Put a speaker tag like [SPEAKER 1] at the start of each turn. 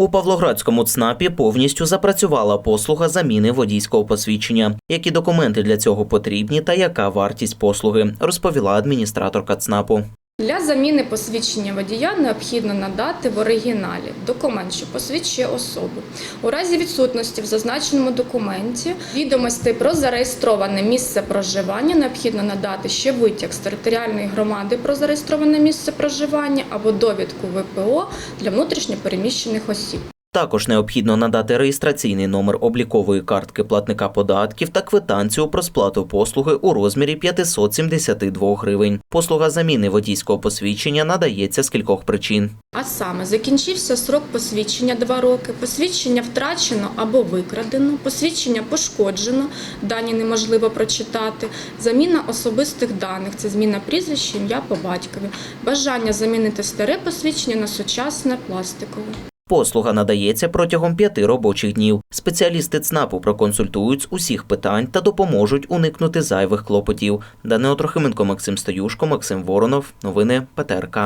[SPEAKER 1] У Павлоградському ЦНАПі повністю запрацювала послуга заміни водійського посвідчення. Які документи для цього потрібні та яка вартість послуги, розповіла адміністраторка ЦНАПу.
[SPEAKER 2] Для заміни посвідчення водія необхідно надати в оригіналі документ, що посвідчує особу. У разі відсутності в зазначеному документі відомостей про зареєстроване місце проживання необхідно надати ще витяг з територіальної громади про зареєстроване місце проживання або довідку ВПО для внутрішньопереміщених осіб.
[SPEAKER 1] Також необхідно надати реєстраційний номер облікової картки платника податків та квитанцію про сплату послуги у розмірі 572 гривень. Послуга заміни водійського посвідчення надається з кількох причин.
[SPEAKER 2] А саме закінчився срок посвідчення 2 роки, посвідчення втрачено або викрадено, посвідчення пошкоджено, дані неможливо прочитати, заміна особистих даних це зміна прізвища, ім'я по батькові, бажання замінити старе посвідчення на сучасне пластикове.
[SPEAKER 1] Послуга надається протягом п'яти робочих днів. Спеціалісти ЦНАПу проконсультують з усіх питань та допоможуть уникнути зайвих клопотів. Данило Трохименко, Максим Стоюшко, Максим Воронов. Новини ПТРК.